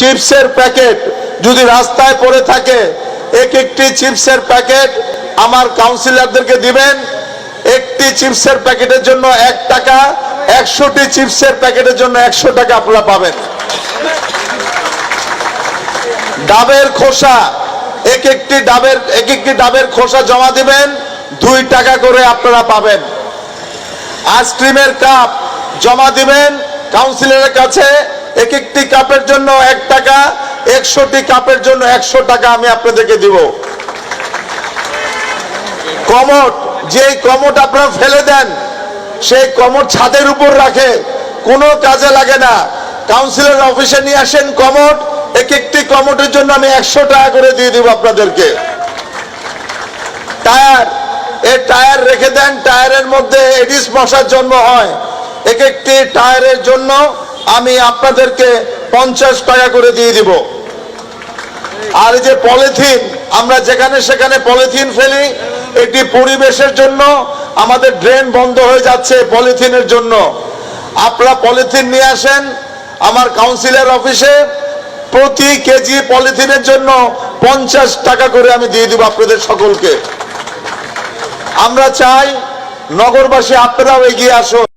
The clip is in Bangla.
চিপসের প্যাকেট যদি রাস্তায় পড়ে থাকে, এক একটি চিপসের প্যাকেট আমার কাউন্সিলরদেরকে দিবেন। একটি চিপসের প্যাকেটের জন্য এক টাকা, একশোটি চিপসের প্যাকেটের জন্য একশো টাকা আপনারা পাবেন। ডাবের খোসা, এক একটি ডাবের, এক একটি ডাবের খোসা জমা দিবেন, দুই টাকা করে আপনারা পাবেন। আইসক্রিমের কাপ জমা দিবেন কাউন্সিলরের কাছে এক একটি কাপের জন্য একশোটি কাপের জন্য একশো টাকা আমি আপনাদেরকে দিব। কমট যে কমট আপনারা ফেলে দেন, সেই কমট ছাদের উপর রাখে, কোনো কাজে লাগে না। কাউন্সিলর অফিসে নিয়ে আসেন কমট এক একটি কমটের জন্য আমি একশো টাকা করে দিয়ে দিব আপনাদেরকে। টায়ার এই টায়ার রেখে দেন, টায়ারের মধ্যে এডিস মশার জন্ম হয়। এক একটি টায়ারের জন্য আমি আপনাদেরকে পঞ্চাশ টাকা করে দিয়ে দিব। আর যে পলিথিন, আমরা যেখানে সেখানে পলিথিন ফেলি, এটি পরিবেশের জন্য, আমাদের ড্রেন বন্ধ হয়ে যাচ্ছে পলিথিনের জন্য। আপনারা পলিথিন নিয়ে আসেন, আমার কাউন্সিলর অফিসে, প্রতি কেজি পলিথিনের জন্য পঞ্চাশ টাকা করে আমি দিয়ে দিব আপনাদের সকলকে। আমরা চাই নগরবাসী আপনারাও এগিয়ে আসুন।